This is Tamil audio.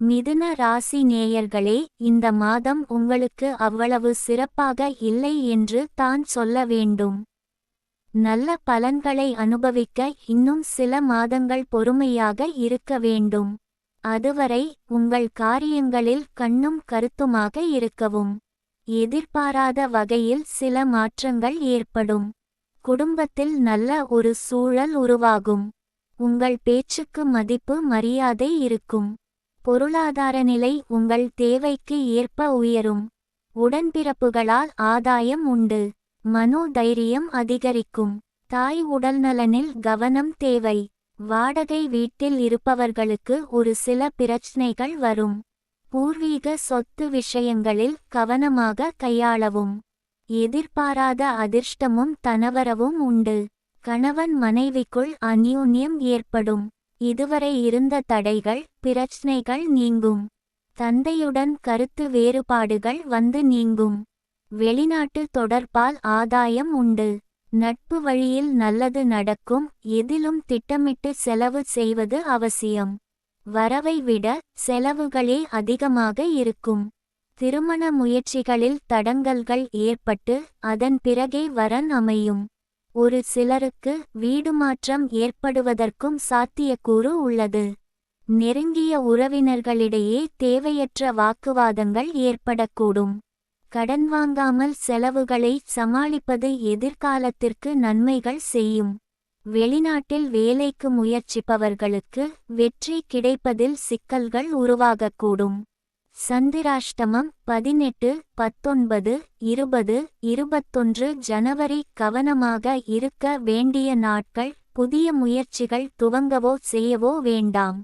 மிதுன ராசி நேயர்களே இந்த மாதம் உங்களுக்கு அவ்வளவு சிறப்பாக இல்லை என்று தான் சொல்ல வேண்டும். நல்ல பலன்களை அனுபவிக்க இன்னும் சில மாதங்கள் பொறுமையாக இருக்க வேண்டும். அதுவரை உங்கள் காரியங்களில் கண்ணும் கருத்துமாக இருக்கவும். எதிர்பாராத வகையில் சில மாற்றங்கள் ஏற்படும். குடும்பத்தில் நல்ல ஒரு சூழல் உருவாகும். உங்கள் பேச்சுக்கு மதிப்பு மரியாதை இருக்கும். பொருளாதார நிலை உங்கள் தேவைக்கு ஏற்ப உயரும். உடன்பிறப்புகளால் ஆதாயம் உண்டு. மனோ தைரியம் அதிகரிக்கும். தாய் உடல்நலனில் கவனம் தேவை. வாடகை வீட்டில் இருப்பவர்களுக்கு ஒரு சில பிரச்சனைகள் வரும். பூர்வீக சொத்து விஷயங்களில் கவனமாக கையாளவும். எதிர்பாராத அதிர்ஷ்டமும் தனவரவும் உண்டு. கணவன் மனைவிக்குள் அந்யூன்யம் ஏற்படும். இதுவரை இருந்த தடைகள் பிரச்சனைகள் நீங்கும். தந்தையுடன் கருத்து வேறுபாடுகள் வந்து நீங்கும். வெளிநாட்டு தொடர்பால் ஆதாயம் உண்டு. நட்பு வழியில் நல்லது நடக்கும் எதிலும் திட்டமிட்டு செலவு செய்வது அவசியம். வரவை விட செலவுகளே அதிகமாக இருக்கும். திருமண முயற்சிகளில் தடங்கல்கள் ஏற்பட்டு அதன் பிறகே வரன் அமையும். ஒரு சிலருக்கு வீடு மாற்றம் ஏற்படுவதற்கும் சாத்தியக்கூறு உள்ளது. நெருங்கிய உறவினர்களிடையே தேவையற்ற வாக்குவாதங்கள் ஏற்படக்கூடும். கடன் வாங்காமல் செலவுகளை சமாளிப்பது எதிர்காலத்திற்கு நன்மைகள் செய்யும். வெளிநாட்டில் வேலைக்கு முயற்சிப்பவர்களுக்கு வெற்றி கிடைப்பதில் சிக்கல்கள் உருவாகக்கூடும். சந்திராஷ்டமம் பதினெட்டு பத்தொன்பது இருபது இருபத்தொன்று ஜனவரி கவனமாக இருக்க வேண்டிய நாட்கள் புதிய முயற்சிகள் துவங்கவோ செய்யவோ வேண்டாம்.